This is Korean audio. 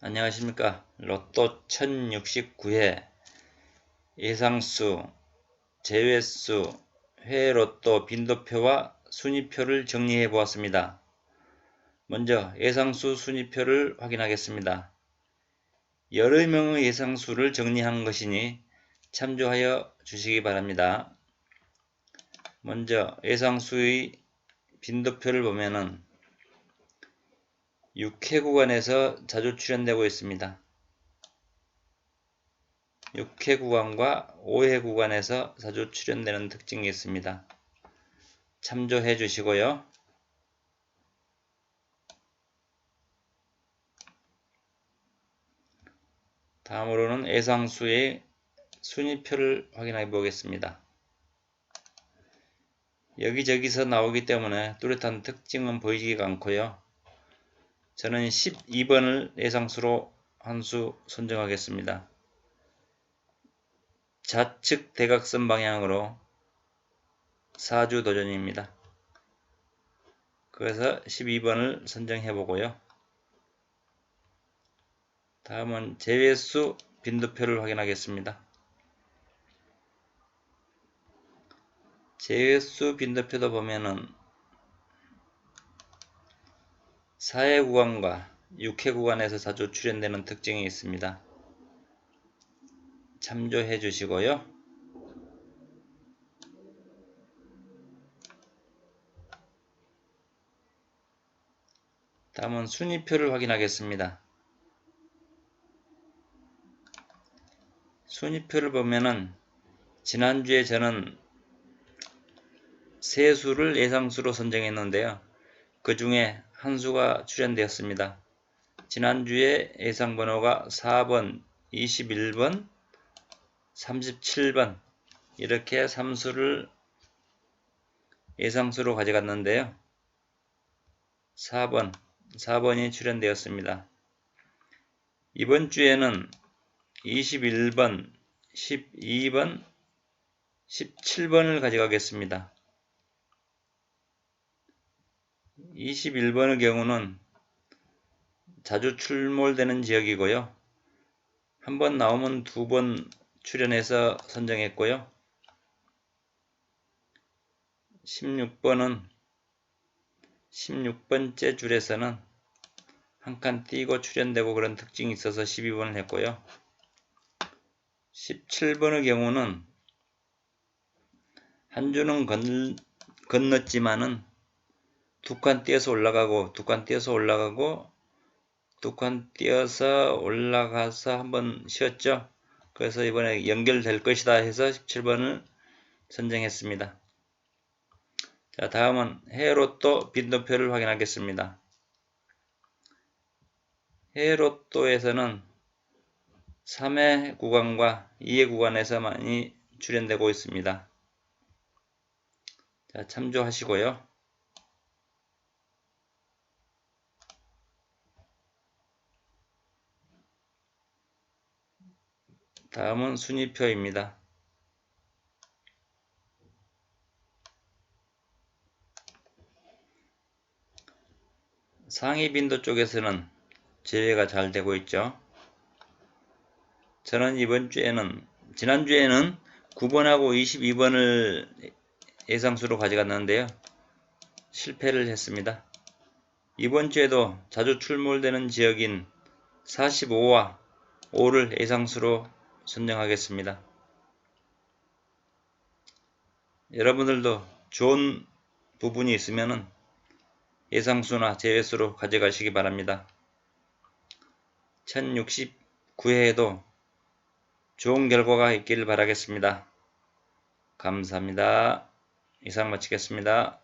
안녕하십니까. 로또 1069회 예상수, 제외수, 회로또 빈도표와 순위표를 정리해 보았습니다. 먼저 예상수 순위표를 확인하겠습니다. 여러 명의 예상수를 정리한 것이니 참조하여 주시기 바랍니다. 먼저 예상수의 빈도표를 보면은 6회 구간에서 자주 출연되고 있습니다. 6회 구간과 5회 구간에서 자주 출연되는 특징이 있습니다. 참조해 주시고요. 다음으로는 예상수의 순위표를 확인해 보겠습니다. 여기저기서 나오기 때문에 뚜렷한 특징은 보이지가 않고요. 저는 12번을 예상수로 한 수 선정하겠습니다. 좌측 대각선 방향으로 4주 도전입니다. 그래서 12번을 선정해 보고요. 다음은 제외수 빈도표를 확인하겠습니다. 제외수 빈도표도 보면은 4회 구간과 6회 구간에서 자주 출현되는 특징이 있습니다. 참조해 주시고요. 다음은 순위표를 확인하겠습니다. 순위표를 보면은 지난주에 저는 세 수를 예상수로 선정했는데요. 그 중에 한 수가 출연되었습니다. 지난주에 예상 번호가 4번, 21번, 37번 이렇게 3수를 예상수로 가져갔는데요. 4번, 4번이 출연되었습니다. 이번 주에는 21번, 12번, 17번을 가져가겠습니다. 21번의 경우는 자주 출몰되는 지역이고요. 한 번 나오면 두 번 출연해서 선정했고요. 16번은 16번째 줄에서는 한 칸 띄고 출연되고 그런 특징이 있어서 12번을 했고요. 17번의 경우는 한 주는 건넜지만은 두 칸 띄어서 올라가고 두 칸 띄어서 올라가고 두 칸 띄어서 올라가서 한번 쉬었죠. 그래서 이번에 연결될 것이다 해서 17번을 선정했습니다. 자 다음은 해로또 빈도표를 확인하겠습니다. 해로또에서는 3회 구간과 2회 구간에서 많이 출현되고 있습니다. 자 참조하시고요. 다음은 순위표입니다. 상위 빈도 쪽에서는 제외가 잘 되고 있죠. 저는 이번 주에는 지난주에는 9번하고 22번을 예상수로 가져갔는데요. 실패를 했습니다. 이번 주에도 자주 출몰되는 지역인 45와 5를 예상수로 선정하겠습니다. 여러분들도 좋은 부분이 있으면 예상수나 제외수로 가져가시기 바랍니다. 1069회에도 좋은 결과가 있길 바라겠습니다. 감사합니다. 이상 마치겠습니다.